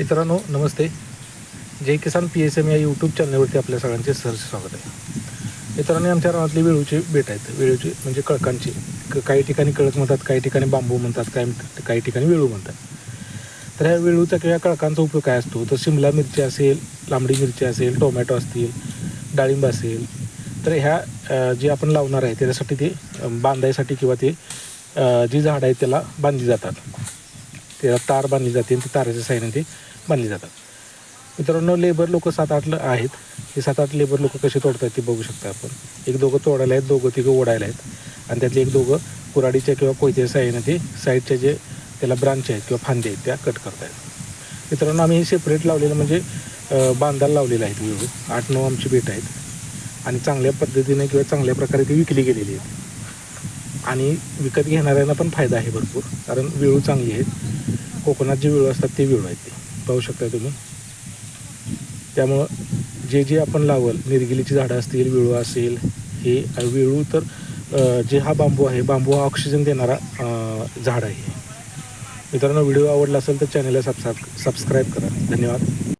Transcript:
मित्रांनो नमस्ते. Jai Kisan P S M या YouTube चॅनलवरती आपल्या सगळ्यांचे सहर्ष स्वागत आहे. मित्रांनी आमच्या रानातली वेळूची बेट आहेत वेळूची म्हणजे कळकांची. क- काही ठिकाणी कळक म्हणतात काही ठिकाणी बांबू म्हणतात काही काही ठिकाणी वेळू म्हणतात. तर ह्या वेळूचा किंवा कळकांचा उपयोग काय असतो? तर शिमला मिरची असेल लांबडी मिरची असेल टोमॅटो असतील डाळिंब असेल तर ह्या जे आपण लावणार आहे त्याच्यासाठी ते बांधायसाठी किंवा ते जी झाडं आहेत त्याला बांधली जातात. त्याला तार बांधली जाते आणि ती ताराच्या साह्याने ते बांधली जातात. मित्रांनो लेबर लोक सात आठ आहेत. हे सात आठ लेबर लोक कसे तोडतात ते बघू शकता आपण. एक दोघं तोडायला आहेत दोघं तिघं ओढायला आहेत. आणि त्यातले एक दोघं कुराडीच्या किंवा कोयत्याच्या साह्याने ते साईडच्या जे त्याला ब्रांच आहेत किंवा फांदे आहेत त्या कट करतायत. मित्रांनो आम्ही हे सेपरेट लावलेलं म्हणजे बांधायला लावलेलं आहेत विळू आठ नऊ आमची बेट आहेत. आणि चांगल्या पद्धतीने किंवा चांगल्या प्रकारे ती विकली गेलेली आहेत. आणि विकत घेणाऱ्यांना पण फायदा आहे भरपूर कारण वेळू चांगली आहेत. कोकणात जे वेळू असतात ते वेळू आहेत ते. पाहू शकता तुम्ही? त्यामुळं जे जे आपण लावल निर्गिलीची झाडं असतील वेळू असेल हे वेळू तर जे हा बांबू आहे बांबू हा ऑक्सिजन देणारा झाड आहे. मित्रांनो व्हिडिओ आवडला असेल तर चॅनलला सबस्क्राईब सबस्क्राईब करा. धन्यवाद.